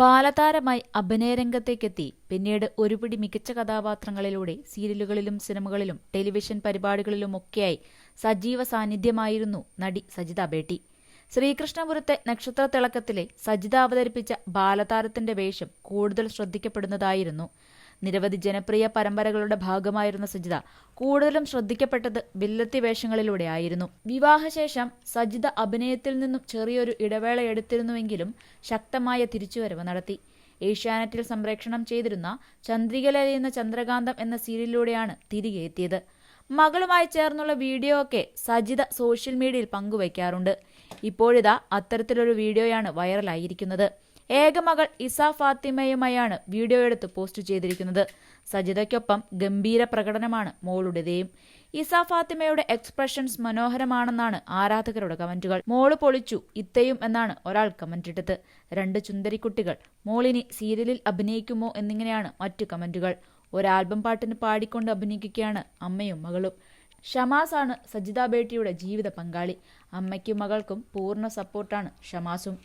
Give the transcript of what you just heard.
ബാലതാരമായി അഭിനയരംഗത്തേക്കെത്തി. പിന്നീട് ഒരുപിടി മികച്ച കഥാപാത്രങ്ങളിലൂടെ സീരിയലുകളിലും സിനിമകളിലും ടെലിവിഷൻ പരിപാടികളിലുമൊക്കെയായി സജീവ സാന്നിധ്യമായിരുന്നു നടി സജിത ബേട്ടി. ശ്രീകൃഷ്ണപുരത്തെ നക്ഷത്രത്തിളക്കത്തിലെ സജിത അവതരിപ്പിച്ച ബാലതാരത്തിന്റെ വേഷം കൂടുതൽ ശ്രദ്ധിക്കപ്പെടുന്നതായിരുന്നു. നിരവധി ജനപ്രിയ പരമ്പരകളുടെ ഭാഗമായിരുന്ന സജിത കൂടുതലും ശ്രദ്ധിക്കപ്പെട്ടത് വില്ലത്തി വേഷങ്ങളിലൂടെയായിരുന്നു. വിവാഹശേഷം സജിത അഭിനയത്തിൽ നിന്നും ചെറിയൊരു ഇടവേള എടുത്തിരുന്നുവെങ്കിലും ശക്തമായ തിരിച്ചുവരവ് നടത്തി. ഏഷ്യാനെറ്റിൽ സംപ്രേക്ഷണം ചെയ്തിരുന്ന ചന്ദ്രികലരിയുന്ന ചന്ദ്രകാന്തം എന്ന സീരിയലിലൂടെയാണ് തിരികെ എത്തിയത്. മകളുമായി ചേർന്നുള്ള വീഡിയോ ഒക്കെ സജിത സോഷ്യൽ മീഡിയയിൽ പങ്കുവയ്ക്കാറുണ്ട്. ഇപ്പോഴിതാ അത്തരത്തിലൊരു വീഡിയോയാണ് വൈറലായിരിക്കുന്നത്. ഏകമകൾ ഇസ ഫാത്തിമയുമായാണ് വീഡിയോ എടുത്ത് പോസ്റ്റ് ചെയ്തിരിക്കുന്നത്. സജിതയ്ക്കൊപ്പം ഗംഭീര പ്രകടനമാണ് മോളുടേതേയും. ഇസ ഫാത്തിമയുടെ എക്സ്പ്രഷൻസ് മനോഹരമാണെന്നാണ് ആരാധകരുടെ കമന്റുകൾ. മോൾ പൊളിച്ചു ഇത്തയും എന്നാണ് ഒരാൾ കമന്റിട്ടത്. രണ്ട് ചുന്ദരിക്കുട്ടികൾ മോളിനി സീരിയലിൽ അഭിനയിക്കുമോ എന്നിങ്ങനെയാണ് മറ്റു കമന്റുകൾ. ഒരു ആൽബം പാട്ടിന് പാടിക്കൊണ്ട് അഭിനയിക്കുകയാണ് അമ്മയും മകളും. ഷമാസ് ആണ് സജിത ബേട്ടിയുടെ ജീവിത പങ്കാളി. അമ്മയ്ക്കും മകൾക്കും പൂർണ സപ്പോർട്ടാണ് ഷമാസും.